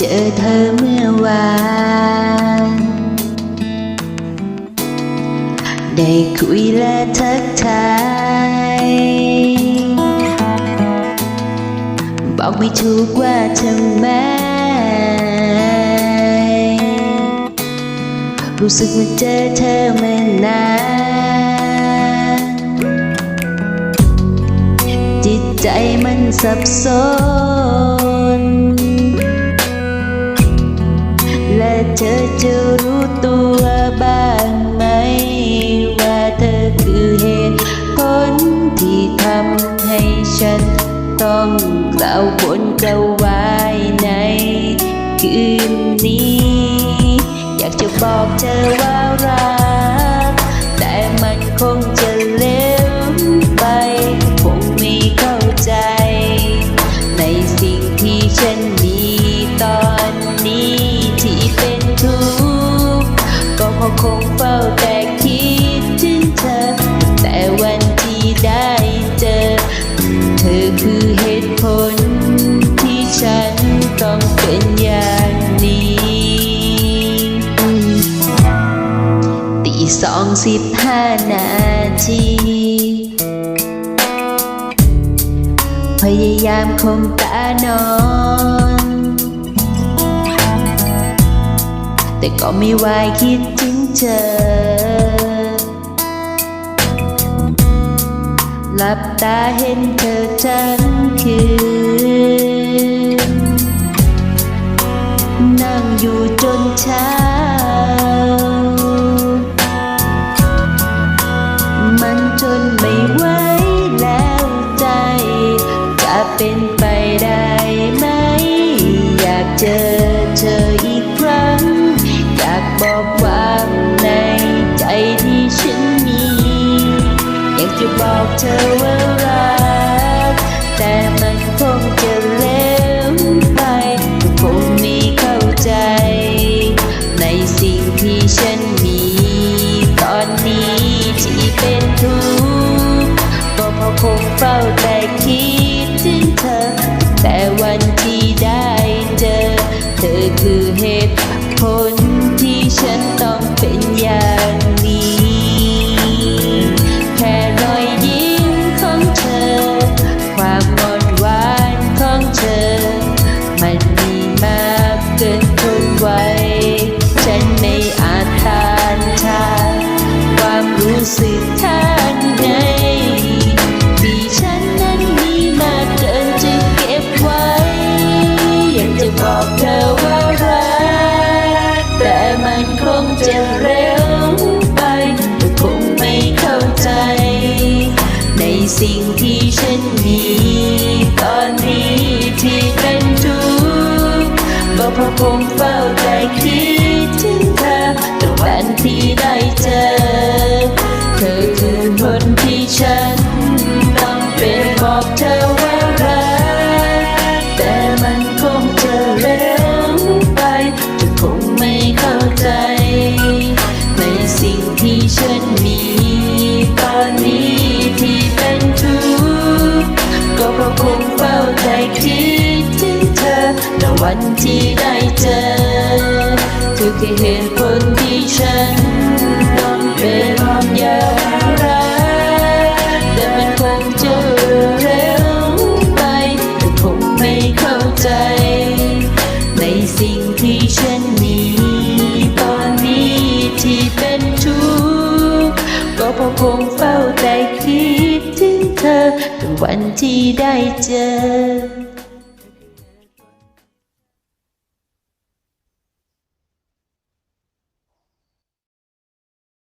จอเธอเมื่อวาน ได้คุยและทักทาย บอกไม่ถูกว่าทำไม รู้สึกเหมือเจอเธอมานานจิตใจมันสับสน เธอจะรู้ตัวบ้างไหม ว่าเธอคือเหตุผลที่ทำให้ฉัน ต้องกล่าวบนกล่าววายในคืนนี้ อยากจะบอกเธอว่ารัก สิบห้านาที พยายามคมตานอน แต่ก็ไม่วายคิดถึงเธอ หลับตาเห็นเธอทั้งคืน นั่งอยู่จนเช้า เธอว่ารัก แต่มันคงจะเร็วไปก็คงไม่เข้าใจ ในสิ่งที่ฉันมี ตอนนี้ที่เป็นทุกข์ก็เพราะคงเฝ้าแต่คิดถึงเธอ แต่วันที่ได้เจอ เธอคือเหตุผล สิ่งที่ฉันมีตอนนี้ที่เป็นทุกข์ก็เพราะผมเฝ้าใจคิดถึงเธอแต่วันที่ได้เจอ เธอคือคน วันที่ได้เจอเธอคือเหตุผลที่ฉันต้องเป็นอย่างรักแต่มันคงจะเร็วไปเธอคงไม่เข้าใจ ในสิ่งที่ฉันมีตอนนี้ที่เป็นทุกข์ก็เพราะคงเฝ้าแต่คิดถึงเธอถึงวันที่ได้เจอ